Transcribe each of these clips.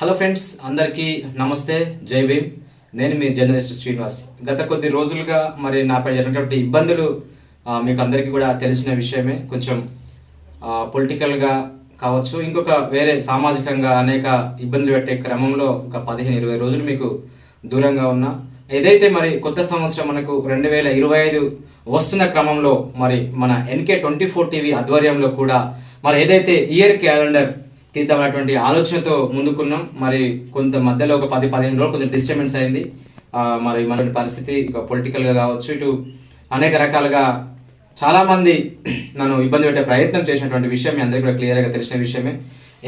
Hello friends అందరికీ నమస్తే. జై భీమ్. నేను మీ జర్నలిస్ట్ శ్రీనివాస్. గత కొద్ది రోజులుగా మరి నాపై జరిగినటువంటి ఇబ్బందులు మీకు అందరికీ కూడా తెలిసిన విషయమే. కొంచెం పొలిటికల్గా కావచ్చు ఇంకొక వేరే సామాజికంగా అనేక ఇబ్బందులు పెట్టే క్రమంలో ఒక పదిహేను ఇరవై రోజులు మీకు దూరంగా ఉన్నా. ఏదైతే మరి కొత్త సంవత్సరం మనకు రెండు వేల ఇరవై ఐదు వస్తున్న క్రమంలో మరి మన ఎన్కే ట్వంటీ ఫోర్ టీవీ ఆధ్వర్యంలో కూడా మరి ఏదైతే ఇయర్ క్యాలెండర్ తీద్దామనేటువంటి ఆలోచనతో ముందుకున్నాం. మరి కొంత మధ్యలో ఒక పది పదిహేను రోజులు కొంచెం డిస్టర్బెన్స్ అయింది. మరి మన పరిస్థితి ఇక పొలిటికల్గా కావచ్చు ఇటు అనేక రకాలుగా చాలా మంది నన్ను ఇబ్బంది పెట్టే ప్రయత్నం చేసినటువంటి విషయం మీ అందరికీ కూడా క్లియర్గా తెలిసిన విషయమే.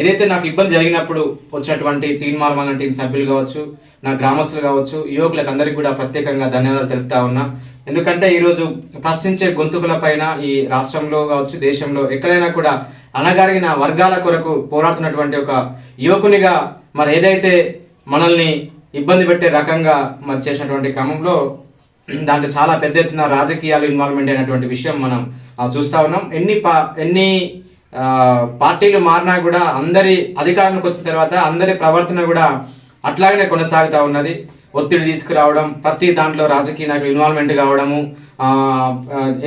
ఏదైతే నాకు ఇబ్బంది జరిగినప్పుడు వచ్చినటువంటి తీన్మార్ మన టీం సభ్యులు కావచ్చు నా గ్రామస్తులు కావచ్చు యువకులకు అందరికీ కూడా ప్రత్యేకంగా ధన్యవాదాలు తెలుపుతా ఉన్నా. ఎందుకంటే ఈరోజు ప్రశ్నించే గొంతుకుల పైన ఈ రాష్ట్రంలో కావచ్చు దేశంలో ఎక్కడైనా కూడా అనగారిన వర్గాల కొరకు పోరాడుతున్నటువంటి ఒక యువకునిగా మరి ఏదైతే మనల్ని ఇబ్బంది పెట్టే రకంగా మరి చేసినటువంటి క్రమంలో దాంట్లో చాలా పెద్ద ఎత్తున రాజకీయాలు ఇన్వాల్వ్మెంట్ అయినటువంటి విషయం మనం చూస్తూ చూస్తా ఉన్నాం. ఎన్ని పా ఎన్ని పార్టీలు మారినా కూడా అందరి అధికారంలోకి వచ్చిన తర్వాత అందరి ప్రవర్తన కూడా అట్లాగనే కొనసాగుతూ ఉన్నది. ఒత్తిడి తీసుకురావడం ప్రతి దాంట్లో రాజకీయ నాయకులు ఇన్వాల్వ్మెంట్ కావడము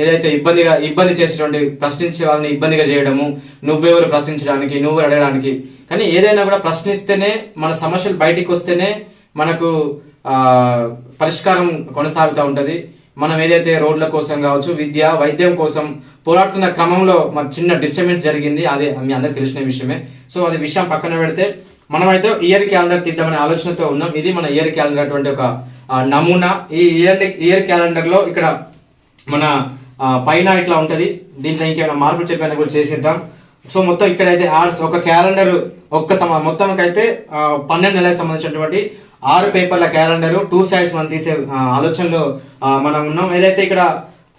ఏదైతే ఇబ్బందిగా ఇబ్బంది చేసేటువంటి ప్రశ్నించే వాళ్ళని ఇబ్బందిగా చేయడము నువ్వెవరు ప్రశ్నించడానికి నువ్వు అడగడానికి. కానీ ఏదైనా కూడా ప్రశ్నిస్తేనే మన సమస్యలు బయటికి వస్తేనే మనకు పరిష్కారం కొనసాగుతూ ఉంటుంది. మనం ఏదైతే రోడ్ల కోసం కావచ్చు విద్య వైద్యం కోసం పోరాడుతున్న క్రమంలో మన చిన్న డిస్టర్బెన్స్ జరిగింది. అది మీ అందరికి తెలిసిన విషయమే. సో అది విషయం పక్కన పెడితే మనమైతే ఇయర్ క్యాలెండర్ తీద్దామనే ఆలోచనతో ఉన్నాం. ఇది మన ఇయర్ క్యాలెండర్ అటువంటి ఒక నమూనా. ఈ ఇయర్ ఇయర్ క్యాలెండర్లో ఇక్కడ మన పైన ఇట్లా ఉంటది. దీంట్లో ఇంకేమైనా మార్పులు చెప్పినా కూడా చేసేద్దాం. సో మొత్తం ఇక్కడైతే ఆర్ట్స్ ఒక క్యాలెండర్ ఒక్క సమ మొత్తం అయితే పన్నెండు నెలలకు సంబంధించినటువంటి ఆరు పేపర్ల క్యాలెండర్ టూ సైడ్స్ మనం తీసే ఆలోచనలో మనం ఉన్నాం. ఏదైతే ఇక్కడ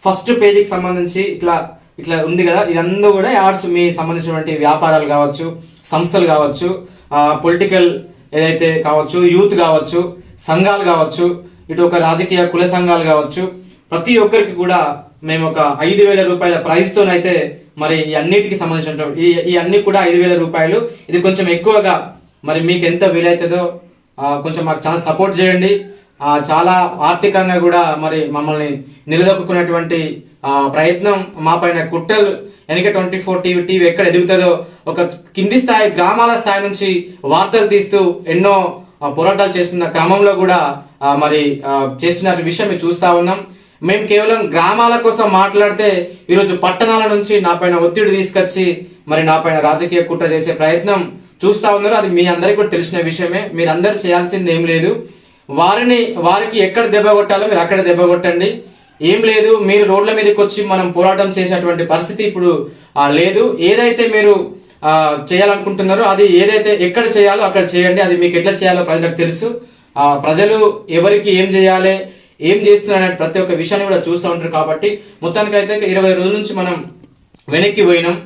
ఫస్ట్ పేజీకి సంబంధించి ఇట్లా ఇట్లా ఉంది కదా ఇదంతా కూడా ఆర్ట్స్ మీ సంబంధించినటువంటి వ్యాపారాలు కావచ్చు సంస్థలు కావచ్చు పొలిటికల్ ఏదైతే కావచ్చు యూత్ కావచ్చు సంఘాలు కావచ్చు ఇటు ఒక రాజకీయ కుల సంఘాలు కావచ్చు ప్రతి ఒక్కరికి కూడా మేము ఒక ఐదు వేల రూపాయల ప్రైజ్ తోనైతే మరి ఈ అన్నిటికి సంబంధించిన ఈ ఈ అన్ని కూడా ఐదు వేల రూపాయలు. ఇది కొంచెం ఎక్కువగా మరి మీకు ఎంత వీలైతుందో కొంచెం మాకు చాలా సపోర్ట్ చేయండి. చాలా ఆర్థికంగా కూడా మరి మమ్మల్ని నిలదొక్కున్నటువంటి ఆ, ప్రయత్నం మా పైన కుట్రలు వెనక ట్వంటీ ఫోర్ టీవీ టీవీ ఎక్కడ ఎదుగుతుందో ఒక కింది స్థాయి గ్రామాల స్థాయి నుంచి వార్తలు తీస్తూ ఎన్నో పోరాటాలు చేస్తున్న క్రమంలో కూడా మరి చేస్తున్న విషయం మేము చూస్తా ఉన్నాం. మేము కేవలం గ్రామాల కోసం మాట్లాడితే ఈరోజు పట్టణాల నుంచి నా పైన ఒత్తిడి తీసుకొచ్చి మరి నా పైన రాజకీయ కుట్ర చేసే ప్రయత్నం చూస్తా ఉన్నారు. అది మీ అందరికీ కూడా తెలిసిన విషయమే. మీరు చేయాల్సింది ఏం లేదు. వారిని వారికి ఎక్కడ దెబ్బ కొట్టాలో మీరు అక్కడ దెబ్బ కొట్టండి. ఏం లేదు మీరు రోడ్ల మీదకి వచ్చి మనం పోరాటం చేసేటువంటి పరిస్థితి ఇప్పుడు లేదు. ఏదైతే మీరు చేయాలనుకుంటున్నారో అది ఏదైతే ఎక్కడ చేయాలో అక్కడ చేయండి. అది మీకు ఎట్లా చేయాలో ప్రజలకు తెలుసు. ఆ, ప్రజలు ఎవరికి ఏం చేయాలి ఏం చేస్తున్నారు అనే ప్రతి ఒక్క విషయాన్ని కూడా చూస్తూ ఉంటారు కాబట్టి మొత్తానికి అయితే ఇరవై రోజుల నుంచి మనం వెనక్కి పోయినాం.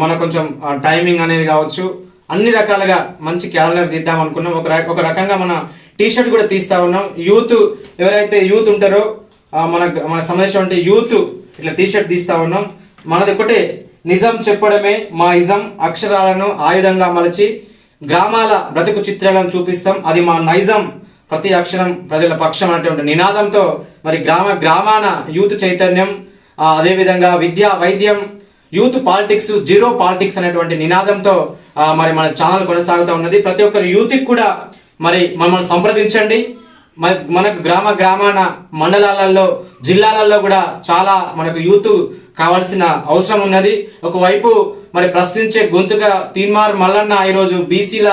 మన కొంచెం టైమింగ్ అనేది కావచ్చు. అన్ని రకాలుగా మంచి క్యాలెండర్ తీద్దాం అనుకున్నాం. ఒక ఒక రకంగా మన టీ షర్ట్ కూడా తీస్తా ఉన్నాం. యూత్ ఎవరైతే యూత్ ఉంటారో మనకు మన మనకు సంబంధించినటువంటి యూత్ ఇట్లా టీ షర్ట్ తీస్తా ఉన్నాం. మనది ఒకటే నిజం చెప్పడమే మా ఇజం అక్షరాలను ఆయుధంగా మలచి గ్రామాల బ్రతుకు చిత్రాలను చూపిస్తాం. అది మా నైజం. ప్రతి అక్షరం ప్రజల పక్షం అనేటువంటి నినాదంతో మరి గ్రామ గ్రామాన యూత్ చైతన్యం అదేవిధంగా విద్య వైద్యం యూత్ పాలిటిక్స్ జీరో పాలిటిక్స్ అనేటువంటి నినాదంతో మరి మన ఛానల్ కొనసాగుతూ ఉన్నది. ప్రతి ఒక్కరు యూత్కి కూడా మరి మమ్మల్ని సంప్రదించండి. మనకు గ్రామ గ్రామాన మండలాలలో జిల్లాలలో కూడా చాలా మనకు యూత్ కావాల్సిన అవసరం ఉన్నది. ఒకవైపు మరి ప్రశ్నించే గొంతుగా తీన్మార్ మల్లన్న ఈరోజు బీసీల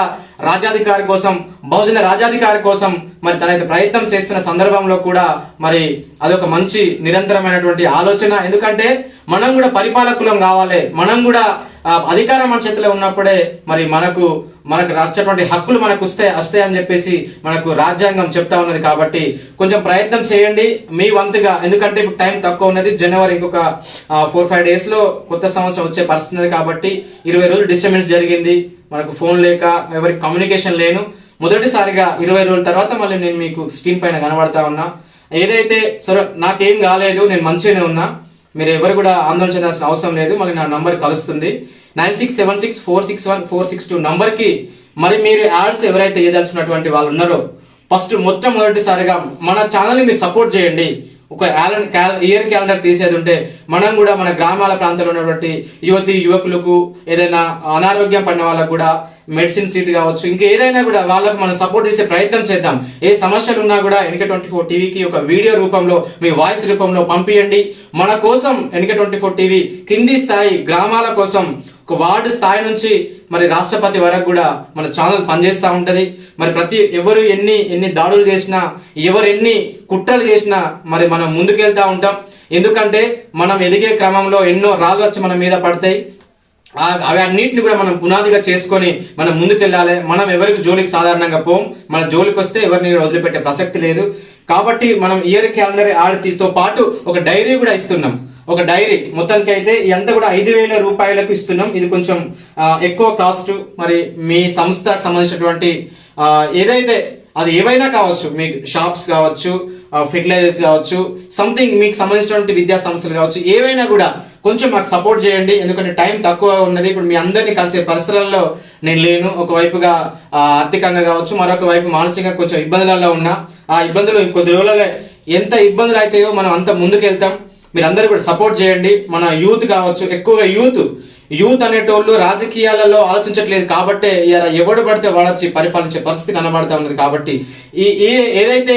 రాజ్యాధికారి కోసం బహుజన రాజ్యాధికారి కోసం మరి తనైతే ప్రయత్నం చేస్తున్న సందర్భంలో కూడా మరి అదొక మంచి నిరంతరమైనటువంటి ఆలోచన. ఎందుకంటే మనం కూడా పరిపాలకులం కావాలి. మనం కూడా అధికార అధికారం మన చేతిలో ఉన్నప్పుడే మరి మనకు మనకు వచ్చేటువంటి హక్కులు మనకు వస్తే వస్తాయి అని చెప్పేసి మనకు రాజ్యాంగం చెప్తా ఉన్నది కాబట్టి కొంచెం ప్రయత్నం చేయండి మీ వంతుగా. ఎందుకంటే ఇప్పుడు టైం తక్కువ ఉన్నది. జనవరి ఇంకొక ఫోర్ ఫైవ్ డేస్లో కొత్త సంవత్సరం వచ్చే పరిస్థితి కాబట్టి ఇరవై రోజులు డిస్టర్బెన్స్ జరిగింది. మనకు ఫోన్ లేక ఎవరికి కమ్యూనికేషన్ లేను. మొదటిసారిగా ఇరవై రోజుల తర్వాత మళ్ళీ నేను మీకు స్క్రీన్ పైన కనబడతా ఉన్నా. ఏదైతే సరే నాకేం కాలేదు. నేను మంచిగానే ఉన్నా. మీరు ఎవరు కూడా ఆందోళన చెందాల్సిన అవసరం లేదు. మళ్ళీ నా నంబర్ కలుస్తుంది. Nine six seven six four six one four six two నంబర్కి మరి మీరు యాడ్స్ ఎవరైతే వేయదలుచుకున్నటువంటి వాళ్ళు ఉన్నారో ఫస్ట్ మొట్టమొదటిసారిగా మన ఛానల్ని మీరు సపోర్ట్ చేయండి. ఒక ఇయర్ క్యాలెండర్ తీసేది ఉంటే మనం కూడా మన గ్రామాల ప్రాంతంలో ఉన్నటువంటి యువతి యువకులకు ఏదైనా అనారోగ్యం పడిన వాళ్ళకు కూడా మెడిసిన్ సీట్ కావచ్చు. ఇంకా ఏదైనా కూడా వాళ్ళకు మనం సపోర్ట్ చేసే ప్రయత్నం చేద్దాం. ఏ సమస్యలు ఉన్నా కూడా ఎన్నిక ట్వంటీ ఫోర్ టీవీకి ఒక వీడియో రూపంలో మీ వాయిస్ రూపంలో పంపించండి మన కోసం ఎన్నిక ట్వంటీ ఫోర్ టీవీ కింది స్థాయి గ్రామాల కోసం వార్డు స్థాయి నుంచి మరి రాష్ట్రపతి వరకు కూడా మన ఛానల్ పనిచేస్తూ ఉంటుంది. మరి ప్రతి ఎవరు ఎన్ని ఎన్ని దాడులు చేసినా ఎవరు ఎన్ని కుట్రలు చేసినా మరి మనం ముందుకెళ్తా ఉంటాం. ఎందుకంటే మనం ఎదిగే క్రమంలో ఎన్నో రాళ్ళు వచ్చి మన మీద పడతాయి. అవి అన్నింటిని కూడా మనం పునాదిగా చేసుకొని మనం ముందుకెళ్ళాలి. మనం ఎవరికి జోలికి సాధారణంగా పోం. మన జోలికి వస్తే ఎవరిని వదిలిపెట్టే ప్రసక్తి లేదు. కాబట్టి మనం ఇయర్ క్యాలెండర్ ఆడితో పాటు ఒక డైరీ కూడా ఇస్తున్నాం. ఒక డైరీ మొత్తానికి అయితే ఎంత కూడా ఐదు వేల రూపాయలకు ఇస్తున్నాం. ఇది కొంచెం ఎక్కువ కాస్ట్. మరి మీ సంస్థకు సంబంధించినటువంటి ఏదైతే అది ఏవైనా కావచ్చు మీ షాప్స్ కావచ్చు ఫెర్టిలైజర్స్ కావచ్చు సంథింగ్ మీకు సంబంధించినటువంటి విద్యా సంస్థలు కావచ్చు ఏవైనా కూడా కొంచెం మాకు సపోర్ట్ చేయండి. ఎందుకంటే టైం తక్కువ ఉన్నది. ఇప్పుడు మీ అందరినీ కలిసే పరిసరాల్లో నేను లేను. ఒకవైపుగా ఆర్థికంగా కావచ్చు మరొక వైపు మానసికంగా కొంచెం ఇబ్బందులలో ఉన్నా. ఆ ఇబ్బందులు ఇంకొద్ది రోజులలో ఎంత ఇబ్బందులు అవుతాయో మనం అంత ముందుకెళ్తాం. మీరందరూ కూడా సపోర్ట్ చేయండి. మన యూత్ కావచ్చు ఎక్కువగా యూత్. యూత్ అనేటోళ్ళు రాజకీయాలలో ఆలోచించట్లేదు కాబట్టే ఎవడు పడితే వాడచ్చి పరిపాలించే పరిస్థితి కనబడతా ఉన్నది కాబట్టి ఈ ఈ- ఏదైతే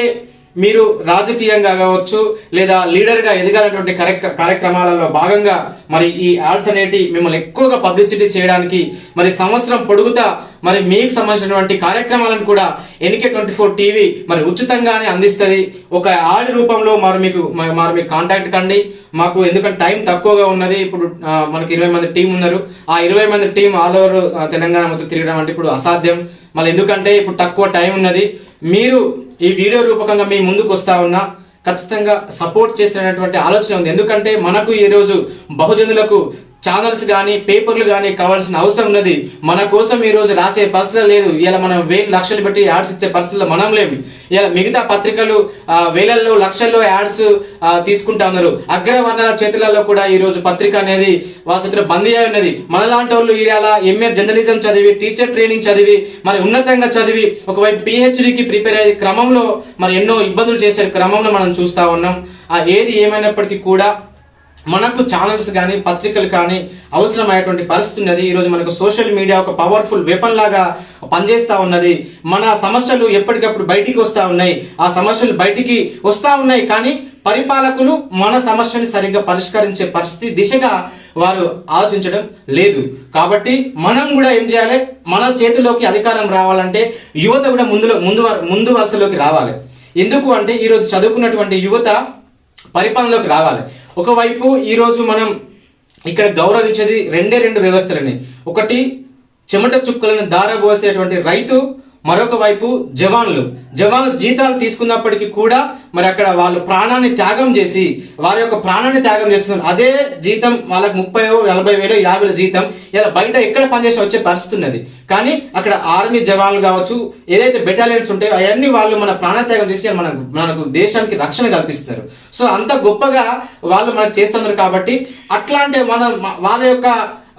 మీరు రాజకీయంగా కావచ్చు లేదా లీడర్గా ఎదగాలన్నటువంటి కార్యక్ర- కార్యక్రమాలలో భాగంగా మరి ఈ యాడ్స్ అనేటి మిమ్మల్ని ఎక్కువగా పబ్లిసిటీ చేయడానికి మరి సంవత్సరం పొడుగుతా మరి మీకు సంబంధించినటువంటి కార్యక్రమాలను కూడా ఎన్కే ట్వంటీ ఫోర్ టీవీ మరి ఉచితంగానే అందిస్తుంది. ఒక యాడ్ రూపంలో మరి మీకు మరి మీకు కాంటాక్ట్ కండి. మాకు ఎందుకంటే టైం తక్కువగా ఉన్నది. ఇప్పుడు మనకి ఇరవై మంది టీం ఉన్నారు. ఆ ఇరవై మంది టీం ఆల్ ఓవర్ తెలంగాణ మొత్తం తిరగడం అంటే ఇప్పుడు అసాధ్యం. మళ్ళీ ఎందుకంటే ఇప్పుడు తక్కువ టైం ఉన్నది. మీరు ఈ వీడియో రూపకంగా మీ ముందుకు వస్తా ఉన్నా ఖచ్చితంగా సపోర్ట్ చేసినటువంటి ఆలోచన ఉంది. ఎందుకంటే మనకు ఈ రోజు బహుజనులకు ఛానల్స్ కానీ పేపర్లు కానీ కావాల్సిన అవసరం ఉన్నది. మన కోసం ఈ రోజు రాసే పరిస్థితులు లేదు ఇలా మనం వేలు లక్షలు పెట్టి యాడ్స్ ఇచ్చే పరిస్థితుల్లో మనం లేవు ఇలా మిగతా పత్రికలు వేలల్లో లక్షల్లో యాడ్స్ తీసుకుంటా ఉన్నారు. అగ్రవర్ణాల చేతులలో కూడా ఈ రోజు పత్రిక అనేది వాళ్ళ చేతిలో బందీ అయి ఉన్నది. మనలాంటి వాళ్ళు ఇలా ఎంఏ జర్నలిజం చదివి టీచర్ ట్రైనింగ్ చదివి మరి ఉన్నతంగా చదివి ఒకవైపు పిహెచ్డికి ప్రిపేర్ అయ్యే క్రమంలో మరి ఎన్నో ఇబ్బందులు చేసే క్రమంలో మనం చూస్తా ఉన్నాం. ఆ ఏది ఏమైనప్పటికీ కూడా మనకు ఛానల్స్ కానీ పత్రికలు కానీ అవసరమైనటువంటి పరిస్థితి ఉన్నది. ఈరోజు మనకు సోషల్ మీడియా ఒక పవర్ఫుల్ వెపన్ లాగా పనిచేస్తూ ఉన్నది. మన సమస్యలు ఎప్పటికప్పుడు బయటికి వస్తూ ఉన్నాయి. ఆ సమస్యలు బయటికి వస్తూ ఉన్నాయి కానీ పరిపాలకులు మన సమస్యని సరిగ్గా పరిష్కరించే పరిస్థితి దిశగా వారు ఆలోచించడం లేదు. కాబట్టి మనం కూడా ఏం చేయాలి? మన చేతిలోకి అధికారం రావాలంటే యువత కూడా ముందులో ముందు ముందు వరుసలోకి రావాలి. ఎందుకు అంటే ఈరోజు చదువుకున్నటువంటి యువత పరిపాలనలోకి రావాలి. ఒకవైపు ఈరోజు మనం ఇక్కడ గౌరవించేది రెండే రెండు వ్యవస్థలని. ఒకటి చెమట చుక్కలను దారబోసేటువంటి రైతు మరొక వైపు జవాన్లు. జవాన్లు జీతాలు తీసుకున్నప్పటికీ కూడా మరి అక్కడ వాళ్ళు ప్రాణాన్ని త్యాగం చేసి వారి యొక్క ప్రాణాన్ని త్యాగం చేస్తున్నారు. అదే జీతం వాళ్ళకి ముప్పై నలభై వేలు యాభై జీతం ఇలా బయట ఎక్కడ పనిచేసి వచ్చే పరిస్థితి ఉన్నది. కానీ అక్కడ ఆర్మీ జవాన్లు కావచ్చు ఏదైతే బెటాలియన్స్ ఉంటాయో అవన్నీ వాళ్ళు మన ప్రాణత్యాగం చేసి మన మనకు దేశానికి రక్షణ కల్పిస్తున్నారు. సో అంత గొప్పగా వాళ్ళు మనకు చేస్తున్నారు కాబట్టి అట్లాంటి మన వాళ్ళ యొక్క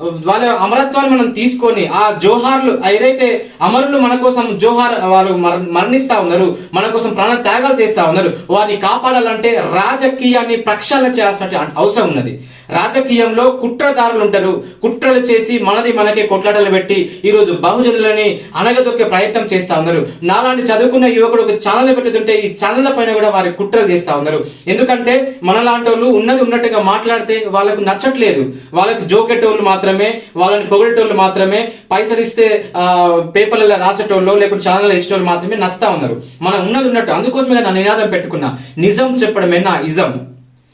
వాళ్ళ అమరత్వాన్ని మనం తీసుకొని ఆ జోహార్లు ఏదైతే అమరులు మన కోసం జోహార్ వారు మరణిస్తా ఉన్నారు మన కోసం ప్రాణ త్యాగాలు చేస్తా ఉన్నారు వారిని కాపాడాలంటే రాజకీయాన్ని ప్రక్షాళన చేయాల్సిన అవసరం ఉన్నది. రాజకీయంలో కుట్రదారులు ఉంటారు. కుట్రలు చేసి మనది మనకే కొట్లాటలు పెట్టి ఈరోజు బహుజనులని అనగదొక్కే ప్రయత్నం చేస్తా ఉన్నారు. నాలాంటి చదువుకున్న యువకుడు ఒక ఛానల్ పెట్టుతుంటే ఈ ఛానల్ పైన కూడా వారి కుట్రలు చేస్తా ఉన్నారు. ఎందుకంటే మనలాంటి వాళ్ళు ఉన్నది ఉన్నట్టుగా మాట్లాడితే వాళ్ళకు నచ్చట్లేదు. వాళ్ళకి జోకెట్టోళ్ళు మాత్రమే వాళ్ళని పొగిడేటోళ్ళు మాత్రమే పైసలు ఇస్తే పేపర్లలో రాసేటోళ్ళు లేకుంటే ఛానల్ ఇచ్చేటోళ్ళు మాత్రమే నచ్చుతా ఉన్నారు. మనం ఉన్నది ఉన్నట్టు అందుకోసమే నా నినాదం పెట్టుకున్నా. నిజం చెప్పడమే నా ఇజం.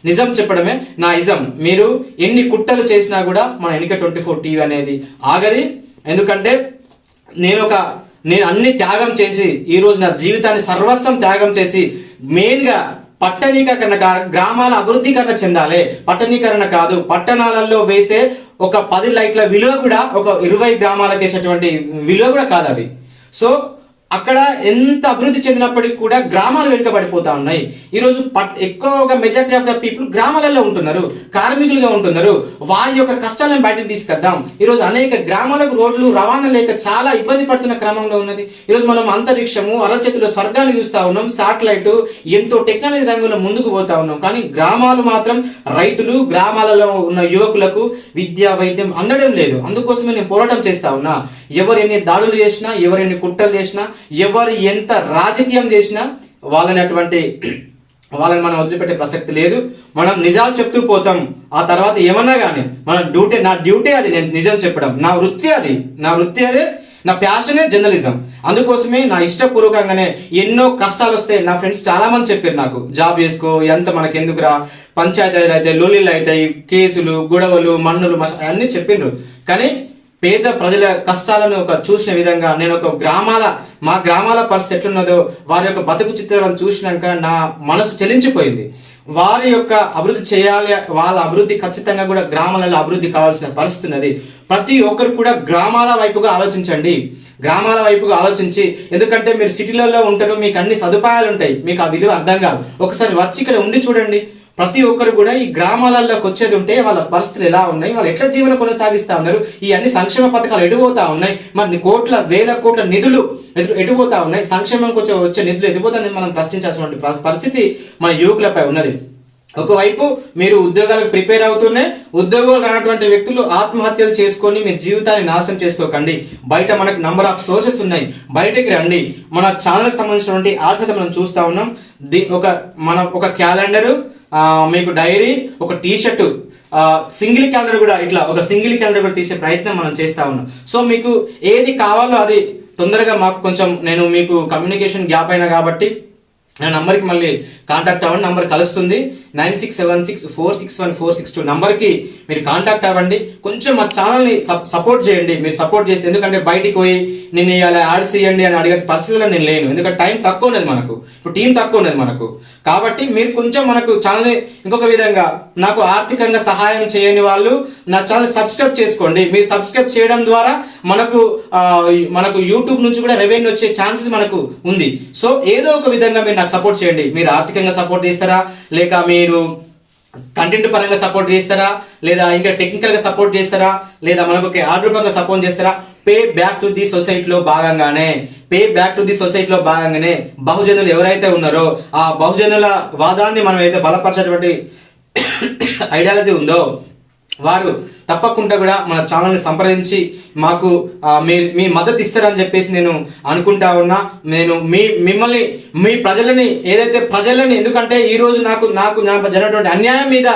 నిజం చెప్పడమే నా ఇజం. మీరు ఎన్ని కుట్టలు చేసినా కూడా మన ఎన్నిక ట్వంటీ ఫోర్ టీవీ అనేది ఆగది. ఎందుకంటే నేను ఒక నేను అన్ని త్యాగం చేసి ఈరోజు నా జీవితాన్ని సర్వస్వం త్యాగం చేసి మెయిన్గా పట్టణీకరణ కా- గ్రామాల అభివృద్ధికరణ చెందాలి. పట్టణీకరణ కాదు పట్టణాలలో వేసే ఒక పది లైట్ల విలువ కూడా ఒక ఇరవై గ్రామాలకు వేసేటువంటి విలువ కూడా కాదు అవి సో అక్కడ ఎంత అభివృద్ధి చెందినప్పటికీ కూడా గ్రామాలు వెనుకబడిపోతా ఉన్నాయి. ఈరోజు పట్ ఎక్కువగా మెజారిటీ ఆఫ్ ద పీపుల్ గ్రామాలలో ఉంటున్నారు కార్మికులుగా ఉంటున్నారు. వారి యొక్క కష్టాలను బయటకు తీసుకొద్దాం. ఈరోజు అనేక గ్రామాలకు రోడ్లు రవాణా లేక చాలా ఇబ్బంది పడుతున్న క్రమంలో ఉన్నది. ఈరోజు మనం అంతరిక్షము అరచేతిలో స్వర్గాన్ని చూస్తా ఉన్నాం. శాటిలైట్ ఎంతో టెక్నాలజీ రంగంలో ముందుకు పోతా ఉన్నాం. కానీ గ్రామాలు మాత్రం రైతులు గ్రామాలలో ఉన్న యువకులకు విద్య వైద్యం అందడం లేదు. అందుకోసమే నేను పోరాటం చేస్తా ఉన్నా. ఎవరు ఎన్ని దాడులు చేసినా ఎవరు ఎన్ని కుట్రలు చేసినా ఎవరు ఎంత రాజకీయం చేసినా వాళ్ళని అటువంటి వాళ్ళని మనం వదిలిపెట్టే ప్రసక్తి లేదు. మనం నిజాలు చెప్తూ పోతాం. ఆ తర్వాత ఏమన్నా కానీ మన డ్యూటీ నా డ్యూటీ అది నేను నిజం చెప్పడం. నా వృత్తి అది. నా వృత్తి అదే. నా ప్యాషనే జర్నలిజం అందుకోసమే నా ఇష్టపూర్వకంగానే ఎన్నో కష్టాలు వస్తాయి. నా ఫ్రెండ్స్ చాలా మంది చెప్పారు నాకు. జాబ్ చేసుకో ఎంత మనకి ఎందుకురా పంచాయతీలు అయితే లొల్లిలు అవుతాయి కేసులు గొడవలు మన్నులు అన్నీ చెప్పిండ్రు కానీ పేద ప్రజల కష్టాలను ఒక చూసిన విధంగా నేను ఒక గ్రామాల మా గ్రామాల పరిస్థితి ఎట్లున్నదో వారి యొక్క బతుకు చిత్రాలను చూసినాక నా మనసు చెలించిపోయింది. వారి యొక్క అభివృద్ధి చేయాలి వాళ్ళ అభివృద్ధి ఖచ్చితంగా కూడా గ్రామాలలో అభివృద్ధి కావాల్సిన పరిస్థితి ఉన్నది. ప్రతి ఒక్కరు కూడా గ్రామాల వైపుగా ఆలోచించండి. గ్రామాల వైపుగా ఆలోచించి ఎందుకంటే మీరు సిటీలలో ఉంటారు మీకు అన్ని సదుపాయాలు ఉంటాయి మీకు ఆ విలువ అర్థం కాదు. ఒకసారి వచ్చి ఇక్కడ ఉండి చూడండి. ప్రతి ఒక్కరు కూడా ఈ గ్రామాలలోకి వచ్చేది ఉంటే వాళ్ళ పరిస్థితులు ఎలా ఉన్నాయి? వాళ్ళు ఎట్లా జీవన కొనసాగిస్తా ఉన్నారు? ఈ అన్ని సంక్షేమ పథకాలు ఎడిపోతా ఉన్నాయి? మరి కోట్ల వేల కోట్ల నిధులు ఎటు- ఎటుపోతా ఉన్నాయి? సంక్షేమంకి వచ్చే వచ్చే నిధులు ఎటుపోతాయని మనం ప్రశ్నించాల్సినటువంటి పరిస్థితి మన యువకులపై ఉన్నది. ఒకవైపు మీరు ఉద్యోగాలకు ప్రిపేర్ అవుతూనే ఉద్యోగాలు రానటువంటి వ్యక్తులు ఆత్మహత్యలు చేసుకొని మీ జీవితాన్ని నాశనం చేసుకోకండి. బయట మనకు నంబర్ ఆఫ్ సోర్సెస్ ఉన్నాయి. బయటకి రండి. మన ఛానల్కి సంబంధించినటువంటి ఆర్సత మనం చూస్తా ఉన్నాం. ది ఒక మన ఒక క్యాలెండరు మీకు డైరీ ఒక టీ షర్టు సింగిల్ క్యాలెండర్ కూడా ఇట్లా ఒక సింగిల్ క్యాలెండర్ కూడా తీసే ప్రయత్నం మనం చేస్తా ఉన్నాం. సో మీకు ఏది కావాలో అది తొందరగా మాకు కొంచెం నేను మీకు కమ్యూనికేషన్ గ్యాప్ అయినా కాబట్టి నా నంబర్కి మళ్ళీ కాంటాక్ట్ అవ్వండి. నంబర్ కలుస్తుంది. Nine six seven six four six one four six two నంబర్కి మీరు కాంటాక్ట్ అవ్వండి. కొంచెం మా ఛానల్ని సపోర్ట్ చేయండి. మీరు సపోర్ట్ చేసి ఎందుకంటే బయటికి పోయి నేను ఇలా యాడ్స్ చేయండి అని అడిగే పరిస్థితుల్లో నేను లేను. ఎందుకంటే టైం తక్కువ ఉన్నది మనకు. ఇప్పుడు టీం తక్కువ ఉన్నది మనకు. కాబట్టి మీరు కొంచెం మనకు ఛానల్ని ఇంకొక విధంగా నాకు ఆర్థికంగా సహాయం చేయని వాళ్ళు నా ఛానల్ సబ్స్క్రైబ్ చేసుకోండి. మీరు సబ్స్క్రైబ్ చేయడం ద్వారా మనకు మనకు యూట్యూబ్ నుంచి కూడా రెవెన్యూ వచ్చే ఛాన్సెస్ మనకు ఉంది. సో ఏదో ఒక విధంగా మీరు నాకు సపోర్ట్ చేయండి. మీరు ఆర్థికంగా సపోర్ట్ చేస్తారా? లేక మీరు కంటెంట్ పరంగా సపోర్ట్ చేస్తారా? లేదా ఇంకా టెక్నికల్గా సపోర్ట్ చేస్తారా? లేదా మనకు ఒక ఆర్డర్ పరంగా సపోర్ట్ చేస్తారా? పే బ్యాక్ టు ది సొసైటీలో భాగంగానే పే బ్యాక్ టు ది సొసైటీలో భాగంగానే బహుజనులు ఎవరైతే ఉన్నారో ఆ బహుజనుల వాదాన్ని మనం అయితే బలపరచేటువంటి ఐడియాలజీ ఉందో వారు తప్పకుండా కూడా మన ఛానల్ని సంప్రదించి మాకు మీ మీ మద్దతు ఇస్తారని చెప్పేసి నేను అనుకుంటా ఉన్నా. నేను మీ మిమ్మల్ని మీ ప్రజలని ఏదైతే ప్రజలని ఎందుకంటే ఈరోజు నాకు నాకు నా జరిగినటువంటి అన్యాయం మీద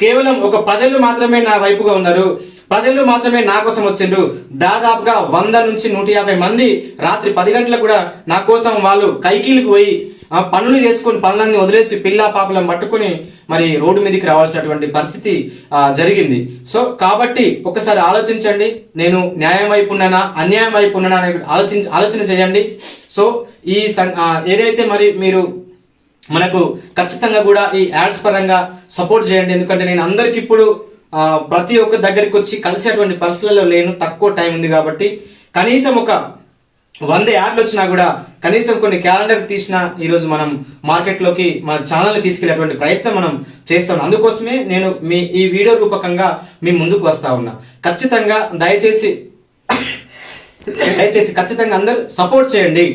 కేవలం ఒక ప్రజలు మాత్రమే నా వైపుగా ఉన్నారు. ప్రజలు మాత్రమే నా కోసం వచ్చిండ్రు. దాదాపుగా వంద నుంచి నూట యాభై మంది రాత్రి పది గంటలకు కూడా నా కోసం వాళ్ళు కైకీలకు పోయి ఆ పనులు చేసుకొని పనులన్నీ వదిలేసి పిల్ల పాపలను పట్టుకొని మరి రోడ్డు మీదకి రావాల్సినటువంటి పరిస్థితి జరిగింది. సో కాబట్టి ఒకసారి ఆలోచించండి. నేను న్యాయం వైపు ఉన్నానా అన్యాయం వైపు ఉన్నానా అనే ఆలోచించ ఆలోచన చేయండి. సో ఈ సం- ఏదైతే మరి మీరు మనకు ఖచ్చితంగా కూడా ఈ యాడ్స్ పరంగా సపోర్ట్ చేయండి. ఎందుకంటే నేను అందరికి ఇప్పుడు ప్రతి ఒక్క దగ్గరికి వచ్చి కలిసేటువంటి పరిస్థితుల్లో లేను. తక్కువ టైం ఉంది కాబట్టి కనీసం ఒక వంద యాడ్లు వచ్చినా కూడా కనీసం కొన్ని క్యాలెండర్ తీసినా ఈరోజు మనం మార్కెట్లోకి మన ఛానల్ని తీసుకెళ్ళేటువంటి ప్రయత్నం మనం చేస్తాం. అందుకోసమే నేను మీ ఈ వీడియో రూపకంగా మీ ముందుకు వస్తా ఉన్నా. ఖచ్చితంగా దయచేసి దయచేసి ఖచ్చితంగా అందరూ సపోర్ట్ చేయండి.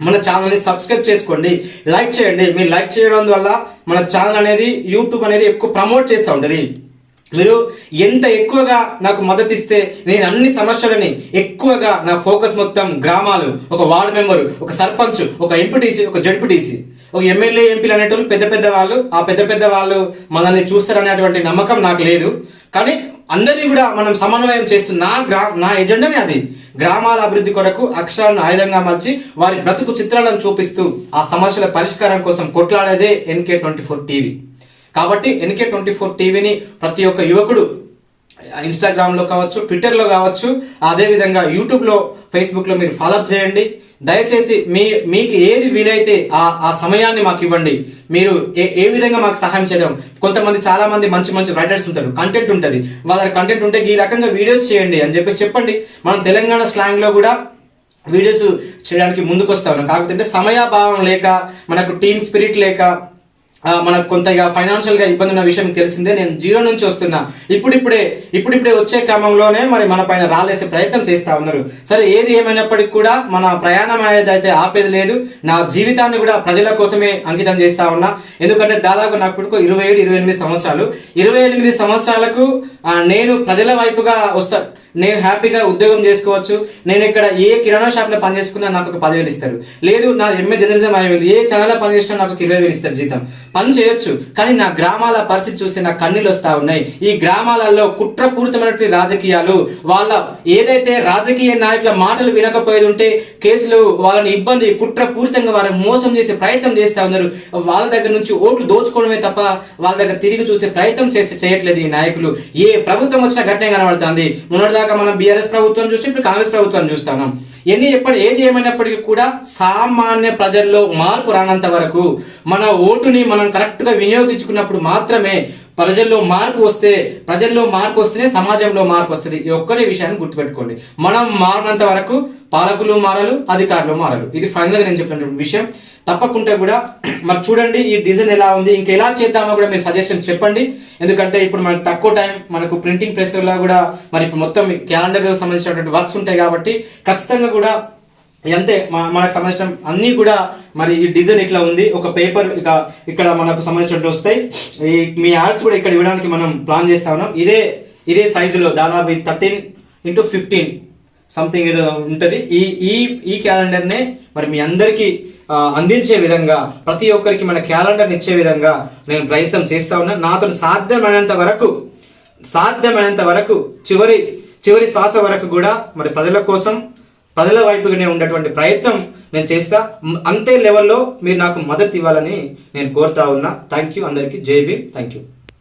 మన ఛానల్ని సబ్స్క్రైబ్ చేసుకోండి లైక్ చేయండి. మీరు లైక్ చేయడం వల్ల మన ఛానల్ అనేది యూట్యూబ్ అనేది ఎక్కువ ప్రమోట్ చేస్తూ ఉంటుంది. మీరు ఎంత ఎక్కువగా నాకు మద్దతు ఇస్తే నేను అన్ని సమస్యలని ఎక్కువగా నా ఫోకస్ మొత్తం గ్రామాలు ఒక వార్డు మెంబరు ఒక సర్పంచ్ ఒక ఎంపీటీసీ ఒక జడ్పీటీసీ ఒక ఎమ్మెల్యే ఎంపీలు అనేటోళ్ళు పెద్ద పెద్ద వాళ్ళు ఆ పెద్ద పెద్ద వాళ్ళు మనల్ని చూస్తారనేటువంటి నమ్మకం నాకు లేదు. కానీ అందరినీ కూడా మనం సమన్వయం చేస్తున్న నా గ్రా నా ఎజెండానే అది. గ్రామాల అభివృద్ధి కొరకు అక్షరాలను ఆయుధంగా మలిచి వారి బ్రతుకు చిత్రాలను చూపిస్తూ ఆ సమస్యల పరిష్కారం కోసం కొట్లాడేదే ఎన్కే ట్వంటీ ఫోర్ టీవీ. కాబట్టి ఎన్కే ట్వంటీ ఫోర్ టీవీని ప్రతి ఒక్క యువకుడు ఇన్స్టాగ్రామ్లో కావచ్చు ట్విట్టర్లో కావచ్చు అదేవిధంగా యూట్యూబ్లో ఫేస్బుక్లో మీరు ఫాలోఅప్ చేయండి. దయచేసి మీ మీకు ఏది వీలైతే ఆ ఆ సమయాన్ని మాకు ఇవ్వండి. మీరు ఏ ఏ విధంగా మాకు సహాయం చేయడం కొంతమంది చాలా మంది మంచి మంచి రైటర్స్ ఉంటారు. కంటెంట్ ఉంటుంది. వాళ్ళ కంటెంట్ ఉంటే ఈ రకంగా వీడియోస్ చేయండి అని చెప్పేసి చెప్పండి. మనం తెలంగాణ స్లాంగ్లో కూడా వీడియోస్ చేయడానికి ముందుకు వస్తాం కాకపోతే సమయాభావం లేక మనకు టీమ్ స్పిరిట్ లేక మనకు కొంత ఇక ఫైనాన్షియల్గా ఇబ్బంది ఉన్న విషయం తెలిసిందే. నేను జీరో నుంచి వస్తున్నా. ఇప్పుడిప్పుడే ఇప్పుడిప్పుడే వచ్చే క్రమంలోనే మరి మన పైన రాలేసే ప్రయత్నం చేస్తా ఉన్నారు. సరే ఏది ఏమైనప్పటికీ కూడా మన ప్రయాణం అనేది అయితే ఆపేది లేదు. నా జీవితాన్ని కూడా ప్రజల కోసమే అంకితం చేస్తా ఉన్నా. ఎందుకంటే దాదాపు నాకు ఇప్పుడు ఇరవై ఏడు ఇరవై ఎనిమిది సంవత్సరాలు. ఇరవై ఎనిమిది సంవత్సరాలకు నేను ప్రజల వైపుగా వస్తా నేను హ్యాపీగా ఉద్యోగం చేసుకోవచ్చు. నేను ఇక్కడ ఏ కిరాణా షాప్లో పని చేసుకున్నా నాకు ఒక పదివేలు ఇస్తారు. లేదు నా ఎంఏ జర్నలిజం అయింది ఏ ఛానల్ పని చేసినా నాకు ఒక ఇరవై వేలు ఇస్తారు జీతం. పని చేయొచ్చు కానీ నా గ్రామాల పరిస్థితి చూసి నా కన్నీళ్ళు వస్తా ఉన్నాయి. ఈ గ్రామాలలో కుట్రపూరితమైనటువంటి రాజకీయాలు వాళ్ళ ఏదైతే రాజకీయ నాయకుల మాటలు వినకపోయేది ఉంటే కేసులు వాళ్ళని ఇబ్బంది కుట్రపూరితంగా వారిని మోసం చేసే ప్రయత్నం చేస్తా ఉన్నారు. వాళ్ళ దగ్గర నుంచి ఓట్లు దోచుకోవడమే తప్ప వాళ్ళ దగ్గర తిరిగి చూసే ప్రయత్నం చేసి చేయట్లేదు ఈ నాయకులు. ఏ ప్రభుత్వం వచ్చిన ఘటన కనబడుతుంది. మొన్నటిదాకా మనం బీఆర్ఎస్ ప్రభుత్వం చూసి ఇప్పుడు కాంగ్రెస్ ప్రభుత్వం చూస్తున్నాం. ఎన్ని ఎప్పటి ఏది ఏమైనప్పటికీ కూడా సామాన్య ప్రజల్లో మార్పు రానంత వరకు మన ఓటుని మనం కరెక్ట్గా వినియోగించుకున్నప్పుడు మాత్రమే ప్రజల్లో మార్పు వస్తే ప్రజల్లో మార్పు వస్తేనే సమాజంలో మార్పు వస్తుంది. ఈ ఒక్కరే విషయాన్ని గుర్తుపెట్టుకోండి. మనం మారినంత వరకు పాలకులు మారలు అధికారులు మారలు ఇది ఫైనల్గా నేను చెప్పినటువంటి విషయం. తప్పకుండా కూడా మరి చూడండి ఈ డిజైన్ ఎలా ఉంది ఇంకా ఎలా చేద్దామో కూడా మీరు సజెషన్ చెప్పండి. ఎందుకంటే ఇప్పుడు మనకు తక్కువ టైం మనకు ప్రింటింగ్ ప్రెస్లో కూడా మరి ఇప్పుడు మొత్తం క్యాలెండర్ సంబంధించినటువంటి వర్క్స్ ఉంటాయి కాబట్టి ఖచ్చితంగా కూడా అంతే మనకు సంబంధించిన అన్ని కూడా మరి ఈ డిజైన్ ఇట్లా ఉంది. ఒక పేపర్ ఇక ఇక్కడ మనకు సంబంధించినట్టు వస్తాయి. ఈ మీ యాడ్స్ కూడా ఇక్కడ ఇవ్వడానికి మనం ప్లాన్ చేస్తా ఉన్నాం. ఇదే ఇదే సైజులో దాదాపు థర్టీన్ ఇంటూ ఫిఫ్టీన్ సంథింగ్ ఏదో ఉంటుంది. ఈ ఈ ఈ క్యాలెండర్నే మరి మీ అందరికీ అందించే విధంగా ప్రతి ఒక్కరికి మన క్యాలెండర్ ఇచ్చే విధంగా నేను ప్రయత్నం చేస్తా ఉన్నా. నాతో సాధ్యమైనంత వరకు సాధ్యమైనంత వరకు చివరి చివరి శ్వాస వరకు కూడా మరి ప్రజల కోసం ప్రజల వైపుగానే ఉండేటువంటి ప్రయత్నం నేను చేస్తా. అంతే లెవెల్లో మీరు నాకు మద్దతు ఇవ్వాలని నేను కోరుతా ఉన్నా. థ్యాంక్ యూ అందరికీ జై భీమ్. Thank you